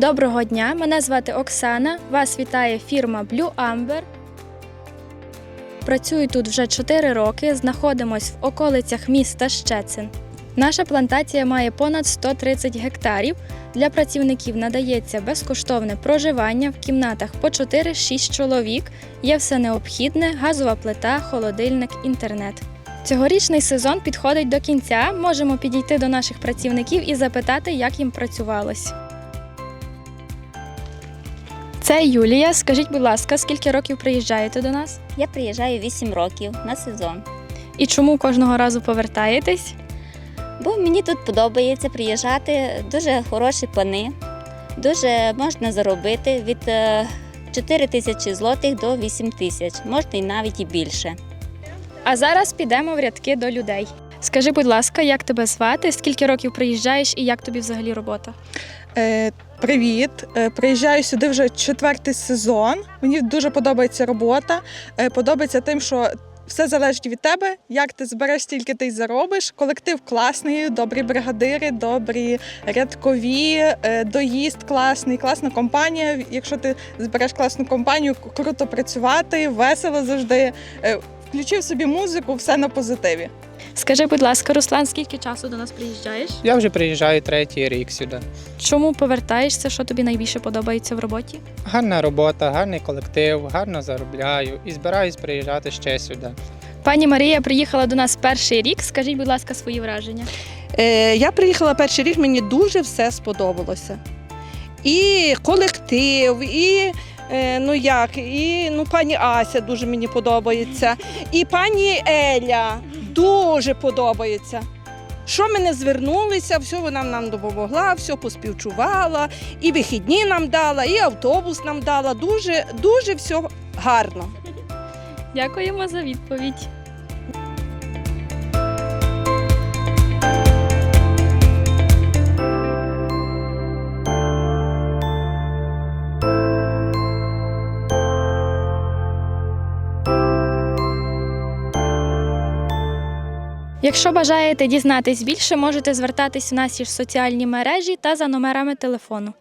Доброго дня! Мене звати Оксана. Вас вітає фірма Blue Amber. Працюю тут вже 4 роки. Знаходимось в околицях міста Щецин. Наша плантація має понад 130 гектарів. Для працівників надається безкоштовне проживання в кімнатах по 4-6 чоловік. Є все необхідне: газова плита, холодильник, інтернет. Цьогорічний сезон підходить до кінця. Можемо підійти до наших працівників і запитати, як їм працювалось. Це Юлія. Скажіть, будь ласка, скільки років приїжджаєте до нас? Я приїжджаю 8 років на сезон, І чому кожного разу повертаєтесь? бо мені тут подобається приїжджати. Дуже хороші пани, дуже можна заробити від е, 4 тисячі злотих до 8 тисяч, можна і навіть і більше. А зараз підемо в рядки до людей. Скажи, будь ласка, як тебе звати, скільки років приїжджаєш і як тобі взагалі робота? Е, Привіт, Е, приїжджаю сюди вже четвертий сезон. Мені дуже подобається робота. Е, Подобається тим, що все залежить від тебе. Як ти збереш, стільки ти й заробиш. Колектив класний, добрі бригадири, добрі рядкові, е, доїзд класний, класна компанія. Якщо ти збереш класну компанію, круто працювати, весело завжди. Включив собі музику, все на позитиві. Скажи, будь ласка, Руслан, скільки часу до нас приїжджаєш? Я вже приїжджаю третій рік сюди. Чому повертаєшся? Що тобі найбільше подобається в роботі? Гарна робота, гарний колектив, гарно заробляю і збираюсь приїжджати ще сюди. Пані Марія приїхала до нас перший рік. Скажіть, будь ласка, свої враження. Е, я приїхала перший рік, мені дуже все сподобалося. І колектив, і ну як, і ну, пані Ася дуже мені подобається, і пані Еля дуже подобається. Що ми не звернулися, все вона нам допомогла, все поспівчувала, і вихідні нам дала, і автобус нам дала. Дуже, дуже все гарно. Дякуємо за відповідь. Якщо бажаєте дізнатись більше, можете звертатись в наші соціальні мережі та за номерами телефону.